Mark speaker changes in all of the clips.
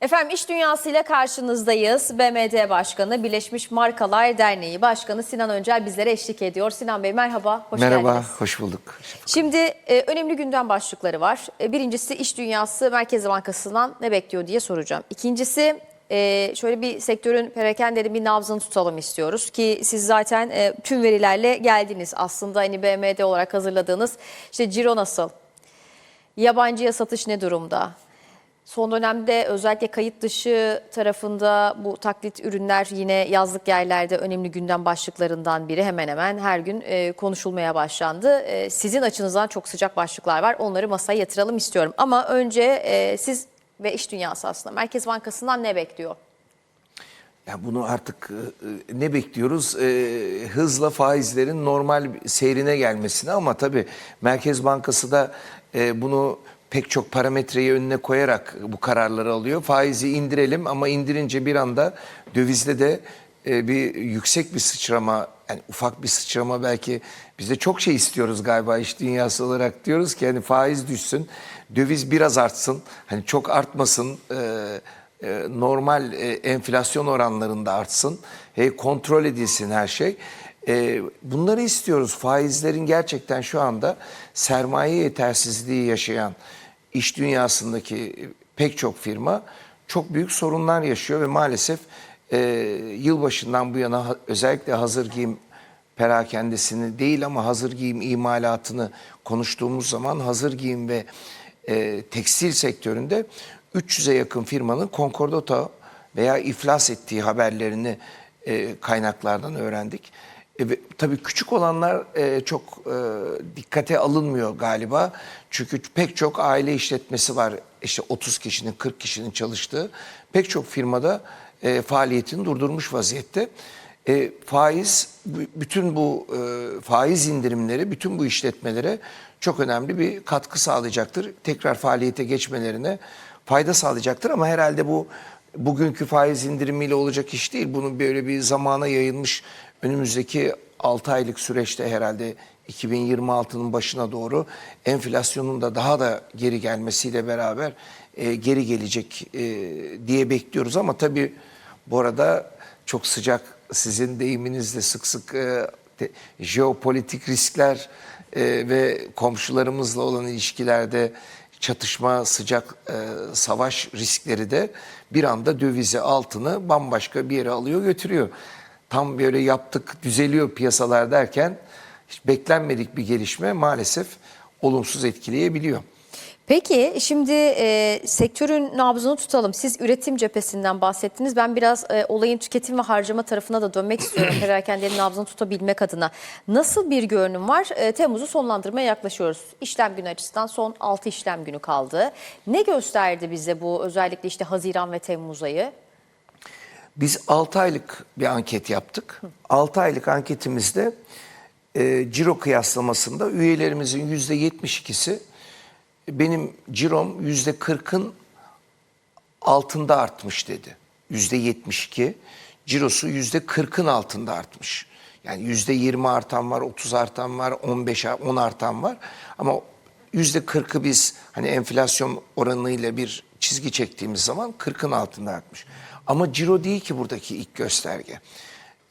Speaker 1: Efendim iş dünyasıyla karşınızdayız. BMD Başkanı, Birleşmiş Markalar Derneği Başkanı Sinan Öncel bizlere eşlik ediyor. Sinan Bey merhaba, hoş
Speaker 2: Merhaba,
Speaker 1: geldiniz.
Speaker 2: hoş bulduk.
Speaker 1: Şimdi e, önemli gündem başlıkları var. E, birincisi iş dünyası Merkez Bankası'ndan ne bekliyor diye soracağım. İkincisi e, şöyle bir sektörün perakendeli bir nabzını tutalım istiyoruz ki siz zaten e, tüm verilerle geldiniz. Aslında hani BMD olarak hazırladığınız işte ciro nasıl? Yabancıya satış ne durumda? Son dönemde özellikle kayıt dışı tarafında bu taklit ürünler yine yazlık yerlerde önemli gündem başlıklarından biri. Hemen hemen her gün e, konuşulmaya başlandı. E, sizin açınızdan çok sıcak başlıklar var. Onları masaya yatıralım istiyorum. Ama önce e, siz ve iş dünyası aslında Merkez Bankası'ndan ne bekliyor?
Speaker 2: Ya bunu artık e, e, ne bekliyoruz? E, hızla faizlerin normal seyrine gelmesini ama tabii Merkez Bankası da e, bunu pek çok parametreyi önüne koyarak bu kararları alıyor. Faizi indirelim ama indirince bir anda dövizde de e, bir yüksek bir sıçrama yani ufak bir sıçrama belki biz de çok şey istiyoruz galiba iş dünyası olarak diyoruz ki hani faiz düşsün döviz biraz artsın hani çok artmasın e, e, normal enflasyon oranlarında artsın e, kontrol edilsin her şey e, bunları istiyoruz faizlerin gerçekten şu anda sermaye yetersizliği yaşayan iş dünyasındaki pek çok firma çok büyük sorunlar yaşıyor ve maalesef e, yılbaşından bu yana özellikle hazır giyim perakendesini değil ama hazır giyim imalatını konuştuğumuz zaman hazır giyim ve e, tekstil sektöründe 300'e yakın firmanın konkordato veya iflas ettiği haberlerini e, kaynaklardan öğrendik. E, tabii küçük olanlar e, çok e, dikkate alınmıyor galiba. Çünkü pek çok aile işletmesi var. İşte 30 kişinin, 40 kişinin çalıştığı. Pek çok firmada e, faaliyetini durdurmuş vaziyette. E, faiz, bütün bu e, faiz indirimleri, bütün bu işletmelere çok önemli bir katkı sağlayacaktır. Tekrar faaliyete geçmelerine fayda sağlayacaktır ama herhalde bu bugünkü faiz indirimiyle olacak iş değil. Bunun böyle bir zamana yayılmış önümüzdeki 6 aylık süreçte herhalde 2026'nın başına doğru enflasyonun da daha da geri gelmesiyle beraber e, geri gelecek e, diye bekliyoruz ama tabii bu arada çok sıcak sizin deyiminizle sık sık e, te- jeopolitik riskler e, ve komşularımızla olan ilişkilerde çatışma, sıcak e, savaş riskleri de bir anda dövizi altını bambaşka bir yere alıyor götürüyor. Tam böyle yaptık düzeliyor piyasalar derken hiç beklenmedik bir gelişme maalesef olumsuz etkileyebiliyor.
Speaker 1: Peki şimdi e, sektörün nabzını tutalım. Siz üretim cephesinden bahsettiniz. Ben biraz e, olayın tüketim ve harcama tarafına da dönmek istiyorum. Perakendelerin nabzını tutabilmek adına. Nasıl bir görünüm var? E, Temmuz'u sonlandırmaya yaklaşıyoruz. İşlem günü açısından son 6 işlem günü kaldı. Ne gösterdi bize bu özellikle işte Haziran ve Temmuz ayı?
Speaker 2: Biz 6 aylık bir anket yaptık. 6 aylık anketimizde e, ciro kıyaslamasında üyelerimizin %72'si benim cirom %40'ın altında artmış dedi. %72 cirosu %40'ın altında artmış. Yani %20 artan var, 30 artan var, 15 ar- 10 artan var. Ama %40'ı biz hani enflasyon oranıyla bir çizgi çektiğimiz zaman 40'ın altında artmış. Ama ciro değil ki buradaki ilk gösterge.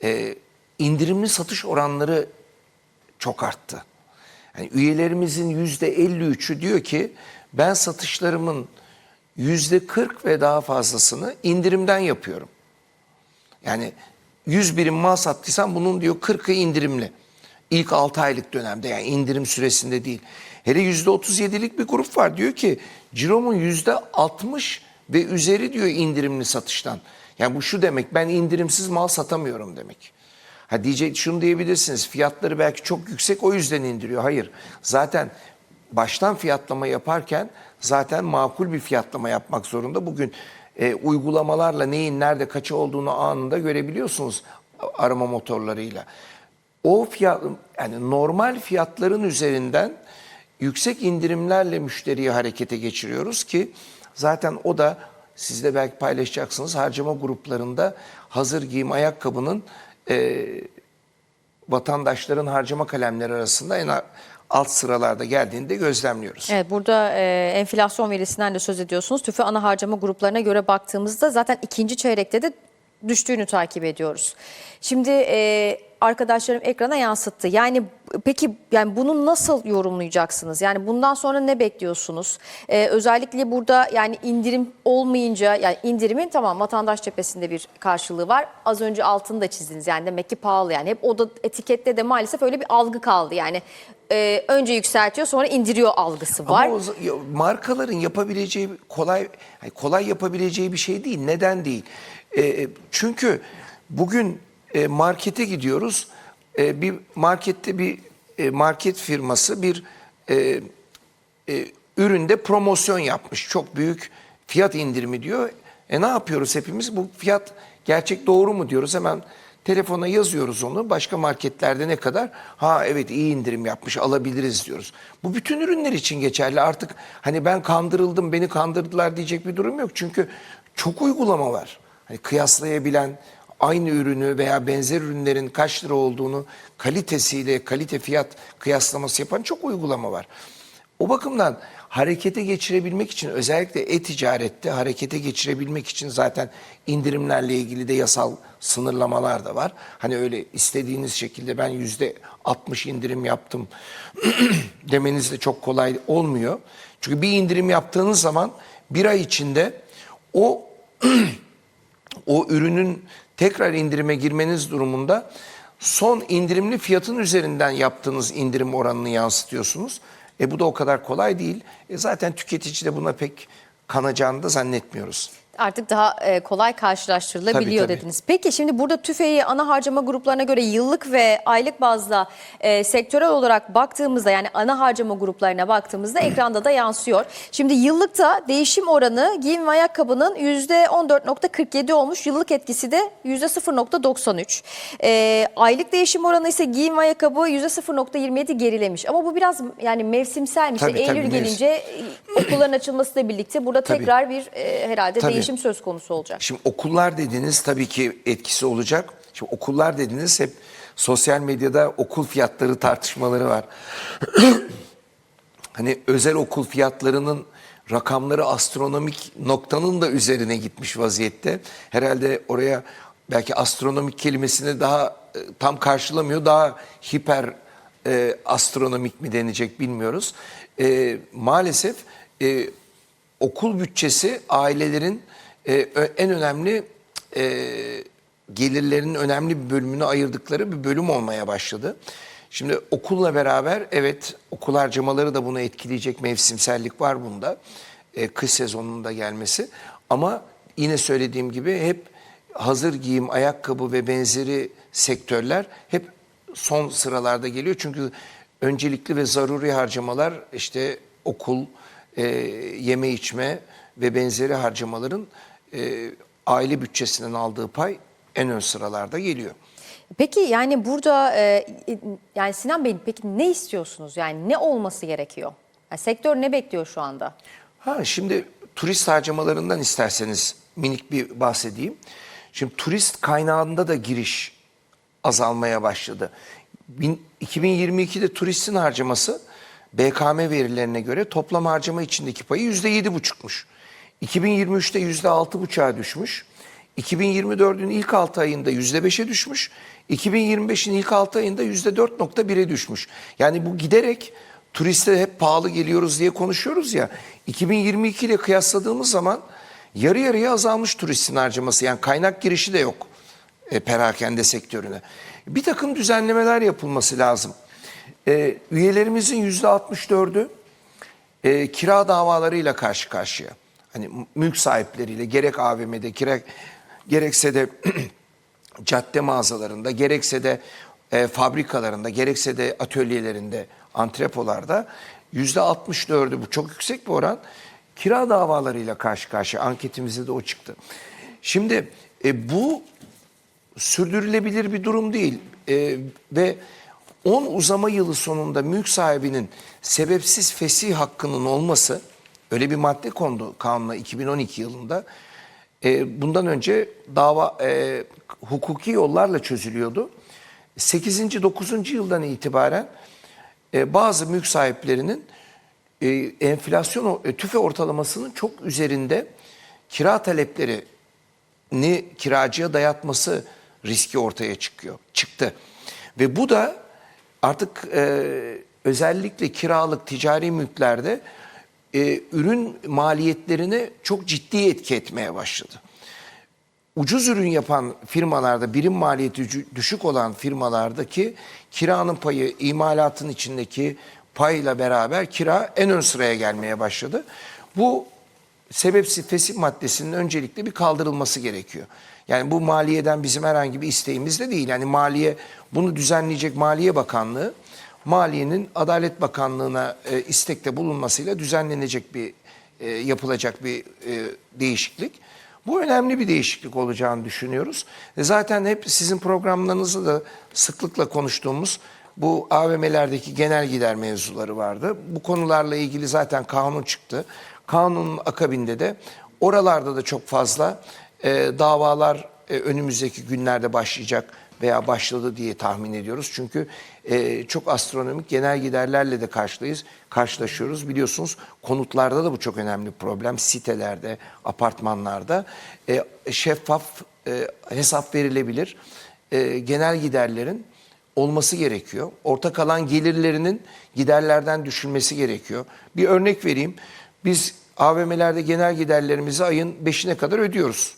Speaker 2: Ee, indirimli satış oranları çok arttı. Yani üyelerimizin yüzde 53'ü diyor ki ben satışlarımın yüzde 40 ve daha fazlasını indirimden yapıyorum. Yani 100 birim mal sattıysam bunun diyor 40'ı indirimli. İlk 6 aylık dönemde yani indirim süresinde değil. Hele %37'lik bir grup var diyor ki ciromun %60 ve üzeri diyor indirimli satıştan. Yani bu şu demek ben indirimsiz mal satamıyorum demek. Ha diyecek şunu diyebilirsiniz fiyatları belki çok yüksek o yüzden indiriyor. Hayır zaten baştan fiyatlama yaparken zaten makul bir fiyatlama yapmak zorunda. Bugün e, uygulamalarla neyin nerede kaçı olduğunu anında görebiliyorsunuz arama motorlarıyla. O fiyat yani normal fiyatların üzerinden yüksek indirimlerle müşteriyi harekete geçiriyoruz ki zaten o da siz de belki paylaşacaksınız harcama gruplarında hazır giyim ayakkabının e, vatandaşların harcama kalemleri arasında en alt sıralarda geldiğini de gözlemliyoruz.
Speaker 1: Evet burada e, enflasyon verisinden de söz ediyorsunuz. TÜFE ana harcama gruplarına göre baktığımızda zaten ikinci çeyrekte de düştüğünü takip ediyoruz. Şimdi e, arkadaşlarım ekrana yansıttı. Yani peki yani bunu nasıl yorumlayacaksınız? Yani bundan sonra ne bekliyorsunuz? E, özellikle burada yani indirim olmayınca yani indirimin tamam vatandaş cephesinde bir karşılığı var. Az önce altını da çizdiniz yani demek ki pahalı yani. Hep o da etikette de maalesef öyle bir algı kaldı. Yani e, önce yükseltiyor sonra indiriyor algısı var.
Speaker 2: Ama o markaların yapabileceği kolay kolay yapabileceği bir şey değil. Neden değil? E, çünkü bugün e, markete gidiyoruz. E, bir markette bir e, market firması bir e, e, üründe promosyon yapmış. Çok büyük fiyat indirimi diyor. E ne yapıyoruz hepimiz? Bu fiyat gerçek doğru mu diyoruz. Hemen telefona yazıyoruz onu. Başka marketlerde ne kadar? Ha evet iyi indirim yapmış alabiliriz diyoruz. Bu bütün ürünler için geçerli. Artık hani ben kandırıldım, beni kandırdılar diyecek bir durum yok. Çünkü çok uygulama var. Hani kıyaslayabilen, aynı ürünü veya benzer ürünlerin kaç lira olduğunu kalitesiyle kalite fiyat kıyaslaması yapan çok uygulama var. O bakımdan harekete geçirebilmek için özellikle e-ticarette harekete geçirebilmek için zaten indirimlerle ilgili de yasal sınırlamalar da var. Hani öyle istediğiniz şekilde ben yüzde 60 indirim yaptım demeniz de çok kolay olmuyor. Çünkü bir indirim yaptığınız zaman bir ay içinde o o ürünün tekrar indirime girmeniz durumunda son indirimli fiyatın üzerinden yaptığınız indirim oranını yansıtıyorsunuz. E bu da o kadar kolay değil. E zaten tüketici de buna pek kanacağını da zannetmiyoruz.
Speaker 1: Artık daha e, kolay karşılaştırılabiliyor
Speaker 2: Tabii, tabii.
Speaker 1: dediniz. Peki şimdi burada TÜFE'yi ana harcama gruplarına göre yıllık ve aylık bazda e, sektörel olarak baktığımızda yani ana harcama gruplarına baktığımızda ekranda da yansıyor. Şimdi yıllıkta değişim oranı giyim ve ayakkabının %14.47 olmuş. Yıllık etkisi de %0.93. E, aylık değişim oranı ise giyim ve ayakkabı %0.27 gerilemiş. Ama bu biraz yani mevsimselmiş.
Speaker 2: Tabii,
Speaker 1: İşte
Speaker 2: tabii,
Speaker 1: Eylül
Speaker 2: mevsim.
Speaker 1: gelince e, okulların açılmasıyla birlikte burada
Speaker 2: Tabii.
Speaker 1: tekrar bir e, herhalde
Speaker 2: Tabii.
Speaker 1: değişim söz konusu olacak.
Speaker 2: Şimdi okullar dediniz tabii ki etkisi olacak. Şimdi okullar dediniz hep sosyal medyada okul fiyatları tartışmaları var. hani özel okul fiyatlarının rakamları astronomik noktanın da üzerine gitmiş vaziyette. Herhalde oraya belki astronomik kelimesini daha e, tam karşılamıyor. Daha hiper e, astronomik mi denecek bilmiyoruz. E, maalesef e, okul bütçesi ailelerin e, en önemli e, gelirlerinin önemli bir bölümünü ayırdıkları bir bölüm olmaya başladı. Şimdi okulla beraber evet okul harcamaları da bunu etkileyecek mevsimsellik var bunda. E, kış sezonunda gelmesi ama yine söylediğim gibi hep hazır giyim, ayakkabı ve benzeri sektörler hep son sıralarda geliyor. Çünkü öncelikli ve zaruri harcamalar işte okul, e, yeme içme ve benzeri harcamaların e, aile bütçesinden aldığı pay en ön sıralarda geliyor.
Speaker 1: Peki yani burada e, yani Sinan Bey peki ne istiyorsunuz? Yani ne olması gerekiyor? Yani sektör ne bekliyor şu anda?
Speaker 2: Ha şimdi turist harcamalarından isterseniz minik bir bahsedeyim. Şimdi turist kaynağında da giriş azalmaya başladı. Bin- 2022'de turistin harcaması BKM verilerine göre toplam harcama içindeki payı yüzde yedi buçukmuş. 2023'te yüzde altı buçuğa düşmüş. 2024'ün ilk 6 ayında yüzde beşe düşmüş. 2025'in ilk 6 ayında yüzde 4.1'e düşmüş. Yani bu giderek turiste hep pahalı geliyoruz diye konuşuyoruz ya. 2022 ile kıyasladığımız zaman yarı yarıya azalmış turistin harcaması. Yani kaynak girişi de yok e, perakende sektörüne. Bir takım düzenlemeler yapılması lazım. E, üyelerimizin yüzde 64'ü e, kira davalarıyla karşı karşıya. Hani mülk sahipleriyle gerek AVM'de gerek, gerekse de cadde mağazalarında gerekse de e, fabrikalarında gerekse de atölyelerinde antrepolarda yüzde 64'ü bu çok yüksek bir oran kira davalarıyla karşı karşıya anketimizde de o çıktı. Şimdi e, bu sürdürülebilir bir durum değil. Ee, ve 10 uzama yılı sonunda mülk sahibinin sebepsiz fesih hakkının olması öyle bir madde kondu kanuna 2012 yılında. Ee, bundan önce dava e, hukuki yollarla çözülüyordu. 8. 9. yıldan itibaren e, bazı mülk sahiplerinin e, enflasyon e, tüfe ortalamasının çok üzerinde kira taleplerini kiracıya dayatması riski ortaya çıkıyor. Çıktı. Ve bu da artık e, özellikle kiralık ticari mülklerde e, ürün maliyetlerini çok ciddi etki etmeye başladı ucuz ürün yapan firmalarda, birim maliyeti düşük olan firmalardaki kiranın payı imalatın içindeki payla beraber kira en ön sıraya gelmeye başladı. Bu sebepsiz fesih maddesinin öncelikle bir kaldırılması gerekiyor. Yani bu maliyeden bizim herhangi bir isteğimiz de değil. Yani maliye bunu düzenleyecek Maliye Bakanlığı Maliye'nin Adalet Bakanlığı'na e, istekte bulunmasıyla düzenlenecek bir e, yapılacak bir e, değişiklik. Bu önemli bir değişiklik olacağını düşünüyoruz. E Zaten hep sizin programlarınızda da sıklıkla konuştuğumuz bu AVM'lerdeki genel gider mevzuları vardı. Bu konularla ilgili zaten kanun çıktı. Kanunun akabinde de oralarda da çok fazla e, davalar e, önümüzdeki günlerde başlayacak veya başladı diye tahmin ediyoruz. Çünkü e, çok astronomik genel giderlerle de karşılayız, karşılaşıyoruz. Biliyorsunuz konutlarda da bu çok önemli problem. Sitelerde, apartmanlarda e, şeffaf e, hesap verilebilir e, genel giderlerin olması gerekiyor. Orta kalan gelirlerinin giderlerden düşülmesi gerekiyor. Bir örnek vereyim. Biz AVM'lerde genel giderlerimizi ayın 5'ine kadar ödüyoruz.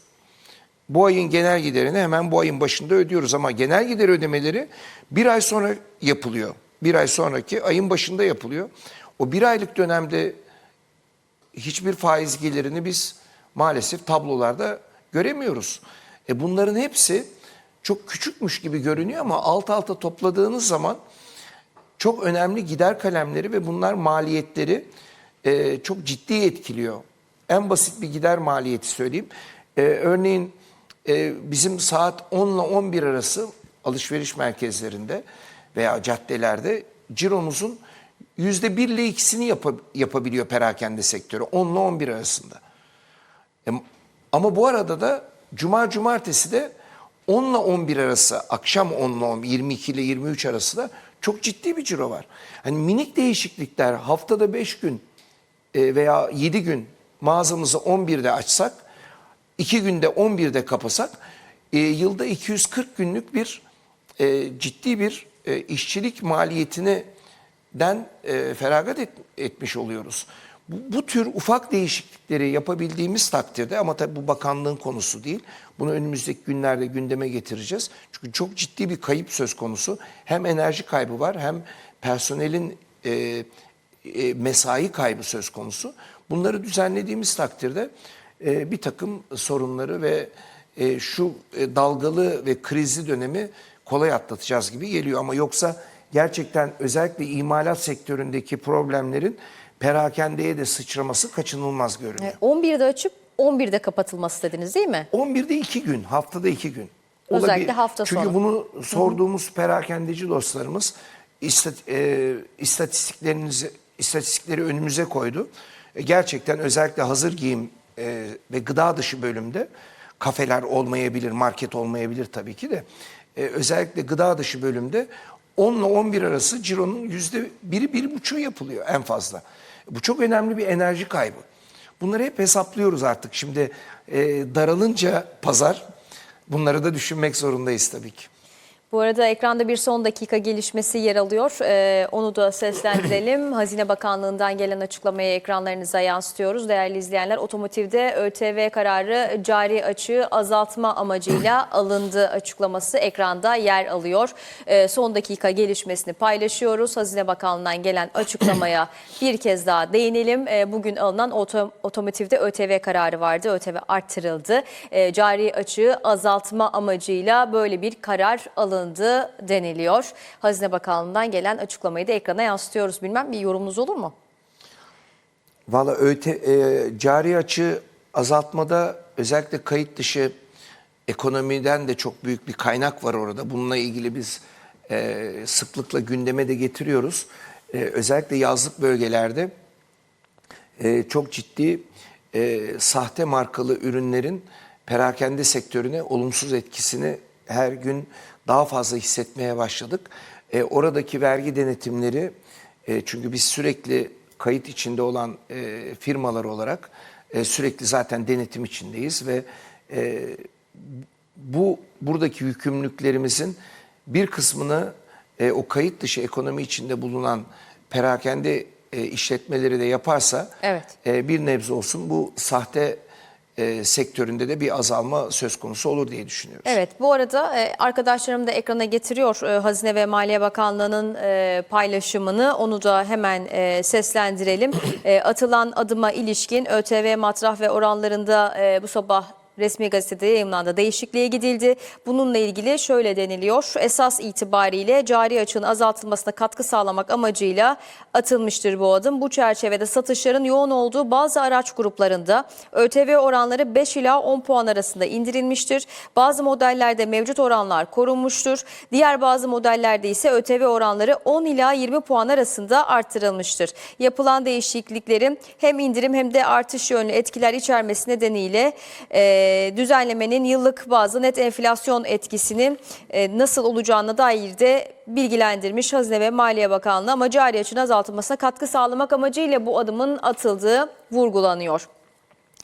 Speaker 2: Bu ayın genel giderini hemen bu ayın başında ödüyoruz ama genel gider ödemeleri bir ay sonra yapılıyor. Bir ay sonraki ayın başında yapılıyor. O bir aylık dönemde hiçbir faiz gelirini biz maalesef tablolarda göremiyoruz. E bunların hepsi çok küçükmüş gibi görünüyor ama alt alta topladığınız zaman çok önemli gider kalemleri ve bunlar maliyetleri e, çok ciddi etkiliyor. En basit bir gider maliyeti söyleyeyim. E, örneğin e, bizim saat 10 ile 11 arası alışveriş merkezlerinde veya caddelerde ciromuzun yüzde bir ile ikisini yapa- yapabiliyor perakende sektörü 10 ile 11 arasında. Ama bu arada da cuma cumartesi de 10 ile 11 arası, akşam 10 ile 11, 22 ile 23 arası da çok ciddi bir ciro var. Hani minik değişiklikler haftada 5 gün e, veya 7 gün mağazamızı 11'de açsak, 2 günde 11'de kapasak, e, yılda 240 günlük bir e, ciddi bir e, işçilik maliyetini den e, feragat et- etmiş oluyoruz. Bu, bu tür ufak değişiklikleri yapabildiğimiz takdirde ama tabii bu bakanlığın konusu değil. Bunu önümüzdeki günlerde gündeme getireceğiz. Çünkü çok ciddi bir kayıp söz konusu. Hem enerji kaybı var hem personelin e, e, mesai kaybı söz konusu. Bunları düzenlediğimiz takdirde e, bir takım sorunları ve e, şu e, dalgalı ve krizli dönemi kolay atlatacağız gibi geliyor. Ama yoksa gerçekten özellikle imalat sektöründeki problemlerin perakendeye de sıçraması kaçınılmaz görünüyor.
Speaker 1: E, 11'de açıp 11'de kapatılması dediniz değil mi?
Speaker 2: 11'de iki gün, haftada iki gün.
Speaker 1: Özellikle hafta
Speaker 2: Çünkü
Speaker 1: sonu.
Speaker 2: bunu sorduğumuz perakendeci dostlarımız istat- e, istatistiklerinizi istatistikleri önümüze koydu. E, gerçekten özellikle hazır giyim e, ve gıda dışı bölümde kafeler olmayabilir, market olmayabilir tabii ki de. E, özellikle gıda dışı bölümde 10 ile 11 arası cironun yüzde biri, bir buçuğu yapılıyor en fazla. Bu çok önemli bir enerji kaybı. Bunları hep hesaplıyoruz artık. Şimdi e, daralınca pazar bunları da düşünmek zorundayız tabii ki.
Speaker 1: Bu arada ekranda bir son dakika gelişmesi yer alıyor. Ee, onu da seslendirelim. Hazine Bakanlığı'ndan gelen açıklamayı ekranlarınıza yansıtıyoruz. Değerli izleyenler, otomotivde ÖTV kararı cari açığı azaltma amacıyla alındı açıklaması ekranda yer alıyor. Ee, son dakika gelişmesini paylaşıyoruz. Hazine Bakanlığı'ndan gelen açıklamaya bir kez daha değinelim. Ee, bugün alınan oto, otomotivde ÖTV kararı vardı. ÖTV arttırıldı. Ee, cari açığı azaltma amacıyla böyle bir karar alındı deniliyor. Hazine Bakanlığı'ndan gelen açıklamayı da ekrana yansıtıyoruz. Bilmem bir yorumunuz olur mu?
Speaker 2: Valla öte, e, cari açığı azaltmada özellikle kayıt dışı ekonomiden de çok büyük bir kaynak var orada. Bununla ilgili biz e, sıklıkla gündeme de getiriyoruz. E, özellikle yazlık bölgelerde e, çok ciddi e, sahte markalı ürünlerin perakende sektörüne olumsuz etkisini her gün daha fazla hissetmeye başladık. E, oradaki vergi denetimleri E, çünkü biz sürekli kayıt içinde olan e, firmalar olarak e, sürekli zaten denetim içindeyiz ve e, bu buradaki yükümlülüklerimizin bir kısmını e, o kayıt dışı ekonomi içinde bulunan perakende e, işletmeleri de yaparsa
Speaker 1: Evet.
Speaker 2: e, bir nebze olsun bu sahte e, sektöründe de bir azalma söz konusu olur diye düşünüyoruz.
Speaker 1: Evet bu arada e, arkadaşlarım da ekrana getiriyor e, Hazine ve Maliye Bakanlığı'nın e, paylaşımını. Onu da hemen e, seslendirelim. Atılan adıma ilişkin ÖTV matrah ve oranlarında bu sabah resmi gazetede yayımlandı. Değişikliğe gidildi. Bununla ilgili şöyle deniliyor. Esas itibariyle cari açığın azaltılmasına katkı sağlamak amacıyla atılmıştır bu adım. Bu çerçevede satışların yoğun olduğu bazı araç gruplarında ÖTV oranları 5 ila 10 puan arasında indirilmiştir. Bazı modellerde mevcut oranlar korunmuştur. Diğer bazı modellerde ise ÖTV oranları 10 ila 20 puan arasında arttırılmıştır. Yapılan değişikliklerin hem indirim hem de artış yönlü etkiler içermesi nedeniyle e, düzenlemenin yıllık bazı net enflasyon etkisinin e, nasıl olacağına dair de bilgilendirmiş Hazine ve Maliye Bakanlığı ama cari açığın azaltılmasına katkı sağlamak amacıyla bu adımın atıldığı vurgulanıyor.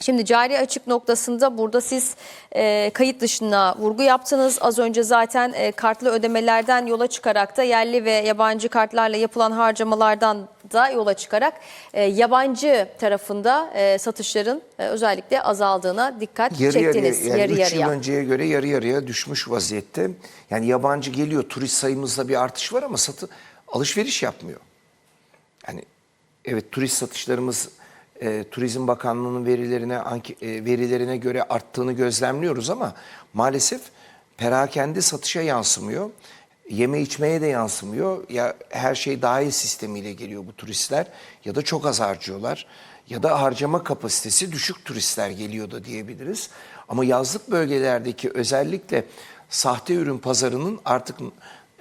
Speaker 1: Şimdi cari açık noktasında burada siz e, kayıt dışına vurgu yaptınız. Az önce zaten e, kartlı ödemelerden yola çıkarak da yerli ve yabancı kartlarla yapılan harcamalardan da yola çıkarak e, yabancı tarafında e, satışların e, özellikle azaldığına dikkat
Speaker 2: yarı
Speaker 1: çektiniz.
Speaker 2: yarıya, yani
Speaker 1: yarı
Speaker 2: üç
Speaker 1: yarıya.
Speaker 2: yıl önceye göre yarı yarıya düşmüş vaziyette. Yani yabancı geliyor, turist sayımızda bir artış var ama satı alışveriş yapmıyor. Yani evet turist satışlarımız e, Turizm Bakanlığı'nın verilerine e, verilerine göre arttığını gözlemliyoruz ama maalesef perakende satışa yansımıyor. Yeme içmeye de yansımıyor. Ya her şey dahil sistemiyle geliyor bu turistler ya da çok az harcıyorlar ya da harcama kapasitesi düşük turistler geliyor da diyebiliriz. Ama yazlık bölgelerdeki özellikle sahte ürün pazarının artık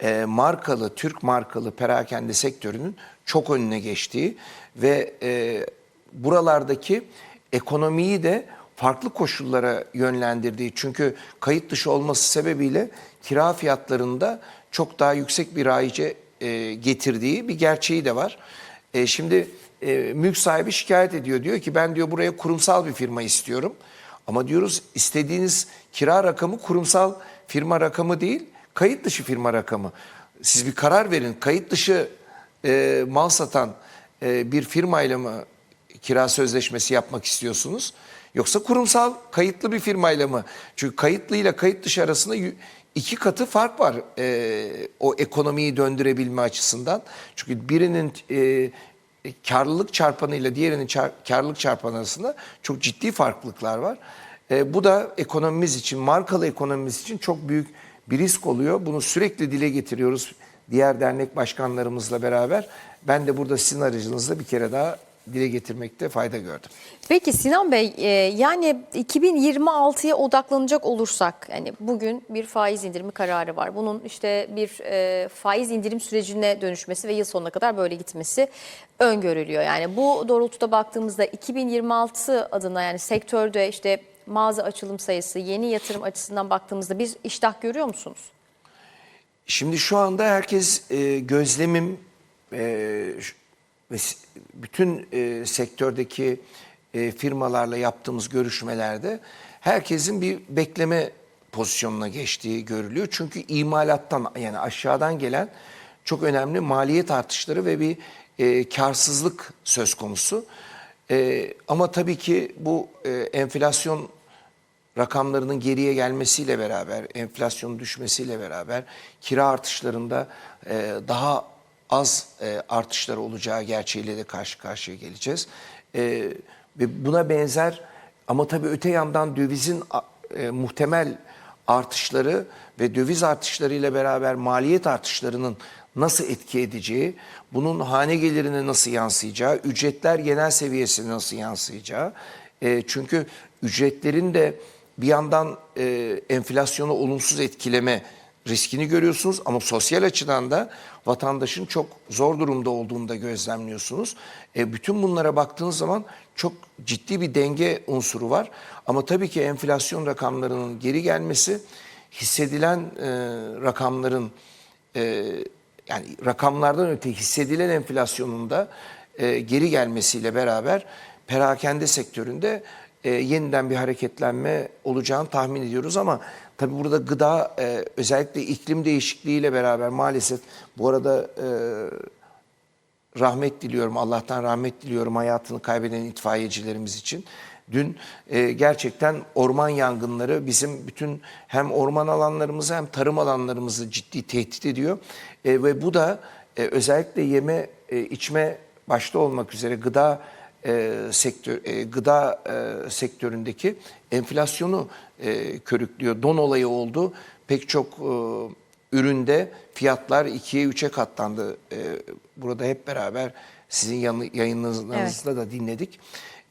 Speaker 2: e, markalı, Türk markalı perakende sektörünün çok önüne geçtiği ve e, buralardaki ekonomiyi de farklı koşullara yönlendirdiği. Çünkü kayıt dışı olması sebebiyle kira fiyatlarında çok daha yüksek bir rayice e, getirdiği bir gerçeği de var. E, şimdi e, mülk sahibi şikayet ediyor. Diyor ki ben diyor buraya kurumsal bir firma istiyorum. Ama diyoruz istediğiniz kira rakamı kurumsal firma rakamı değil, kayıt dışı firma rakamı. Siz bir karar verin. Kayıt dışı e, mal satan e, bir firmayla mı kira sözleşmesi yapmak istiyorsunuz? Yoksa kurumsal kayıtlı bir firmayla mı? Çünkü kayıtlı ile kayıt dışı arasında iki katı fark var e, o ekonomiyi döndürebilme açısından. Çünkü birinin e, karlılık çarpanıyla diğerinin çar- karlılık çarpanı arasında çok ciddi farklılıklar var. E, bu da ekonomimiz için, markalı ekonomimiz için çok büyük bir risk oluyor. Bunu sürekli dile getiriyoruz diğer dernek başkanlarımızla beraber. Ben de burada sizin aracınızla bir kere daha dile getirmekte fayda gördüm.
Speaker 1: Peki Sinan Bey e, yani 2026'ya odaklanacak olursak yani bugün bir faiz indirimi kararı var. Bunun işte bir e, faiz indirim sürecine dönüşmesi ve yıl sonuna kadar böyle gitmesi öngörülüyor. Yani bu doğrultuda baktığımızda 2026 adına yani sektörde işte mağaza açılım sayısı, yeni yatırım açısından baktığımızda bir iştah görüyor musunuz?
Speaker 2: Şimdi şu anda herkes e, gözlemim e, ve bütün e, sektördeki e, firmalarla yaptığımız görüşmelerde herkesin bir bekleme pozisyonuna geçtiği görülüyor. Çünkü imalattan yani aşağıdan gelen çok önemli maliyet artışları ve bir e, karsızlık söz konusu. E, ama tabii ki bu e, enflasyon rakamlarının geriye gelmesiyle beraber, enflasyonun düşmesiyle beraber kira artışlarında e, daha az e, artışlar olacağı gerçeğiyle de karşı karşıya geleceğiz. E, ve buna benzer ama tabii öte yandan dövizin e, muhtemel artışları ve döviz artışlarıyla beraber maliyet artışlarının nasıl etki edeceği, bunun hane gelirine nasıl yansıyacağı, ücretler genel seviyesine nasıl yansıyacağı. E, çünkü ücretlerin de bir yandan e, enflasyonu olumsuz etkileme riskini görüyorsunuz ama sosyal açıdan da vatandaşın çok zor durumda olduğunu da gözlemliyorsunuz. E, bütün bunlara baktığınız zaman çok ciddi bir denge unsuru var. Ama tabii ki enflasyon rakamlarının geri gelmesi hissedilen e, rakamların e, yani rakamlardan öte hissedilen enflasyonun da e, geri gelmesiyle beraber perakende sektöründe e, yeniden bir hareketlenme olacağını tahmin ediyoruz ama tabii burada gıda e, özellikle iklim değişikliğiyle beraber maalesef bu arada e, rahmet diliyorum, Allah'tan rahmet diliyorum hayatını kaybeden itfaiyecilerimiz için. Dün e, gerçekten orman yangınları bizim bütün hem orman alanlarımızı hem tarım alanlarımızı ciddi tehdit ediyor. E, ve bu da e, özellikle yeme e, içme başta olmak üzere gıda e, sektör e, gıda e, sektöründeki enflasyonu e, körüklüyor. Don olayı oldu. Pek çok e, üründe fiyatlar 2'ye 3'e katlandı. Ee, burada hep beraber sizin yayınlarınızda da dinledik.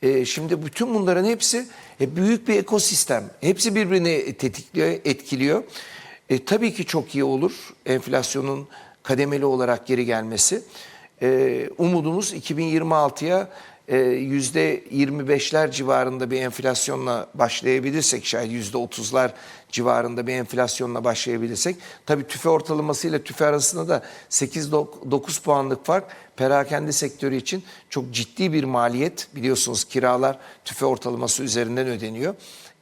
Speaker 2: Ee, şimdi bütün bunların hepsi e, büyük bir ekosistem. Hepsi birbirini tetikliyor, etkiliyor. E, tabii ki çok iyi olur enflasyonun kademeli olarak geri gelmesi. E, umudumuz 2026'ya e, %25'ler civarında bir enflasyonla başlayabilirsek şayet %30'lar civarında bir enflasyonla başlayabilirsek tabii tüfe ortalamasıyla tüfe arasında da 8-9 puanlık fark perakende sektörü için çok ciddi bir maliyet biliyorsunuz kiralar tüfe ortalaması üzerinden ödeniyor.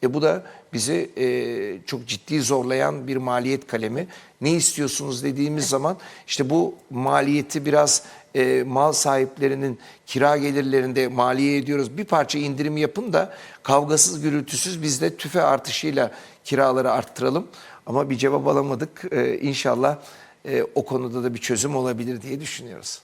Speaker 2: E bu da bizi e, çok ciddi zorlayan bir maliyet kalemi. Ne istiyorsunuz dediğimiz zaman işte bu maliyeti biraz e, mal sahiplerinin kira gelirlerinde maliye ediyoruz. Bir parça indirim yapın da kavgasız gürültüsüz biz de tüfe artışıyla kiraları arttıralım. Ama bir cevap alamadık. E, inşallah e, o konuda da bir çözüm olabilir diye düşünüyoruz.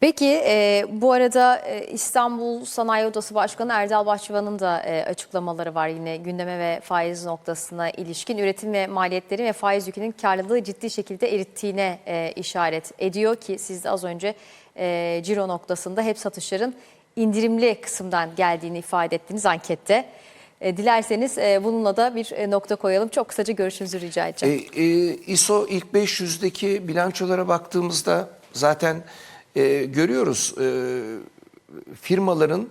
Speaker 1: Peki e, bu arada e, İstanbul Sanayi Odası Başkanı Erdal Bahçıvan'ın da e, açıklamaları var yine gündeme ve faiz noktasına ilişkin üretim ve maliyetleri ve faiz yükünün karlılığı ciddi şekilde erittiğine e, işaret ediyor ki siz de az önce e, ciro noktasında hep satışların indirimli kısımdan geldiğini ifade ettiniz ankette. E, dilerseniz e, bununla da bir e, nokta koyalım. Çok kısaca görüşünüzü rica
Speaker 2: E,
Speaker 1: edeceğim.
Speaker 2: e, ISO ilk 500'deki bilançolara baktığımızda zaten e, görüyoruz e, firmaların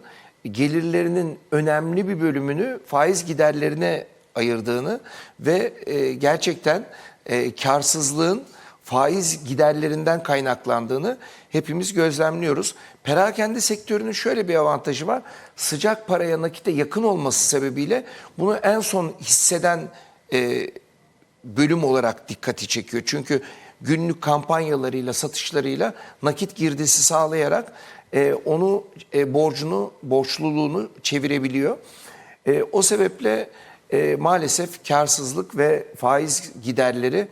Speaker 2: gelirlerinin önemli bir bölümünü faiz giderlerine ayırdığını ve e, gerçekten e, karsızlığın faiz giderlerinden kaynaklandığını hepimiz gözlemliyoruz. Perakende sektörünün şöyle bir avantajı var. Sıcak paraya nakite yakın olması sebebiyle bunu en son hisseden e, bölüm olarak dikkati çekiyor. Çünkü günlük kampanyalarıyla, satışlarıyla nakit girdisi sağlayarak e, onu e, borcunu, borçluluğunu çevirebiliyor. E, o sebeple e, maalesef karsızlık ve faiz giderleri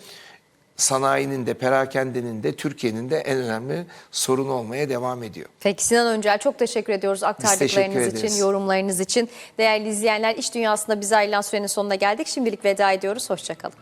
Speaker 2: sanayinin de, perakendenin de, Türkiye'nin de en önemli sorunu olmaya devam ediyor.
Speaker 1: Peki Sinan Öncel çok teşekkür ediyoruz aktardıklarınız
Speaker 2: teşekkür
Speaker 1: için, yorumlarınız için. Değerli izleyenler iş dünyasında bize ayrılan sürenin sonuna geldik. Şimdilik veda ediyoruz. Hoşçakalın.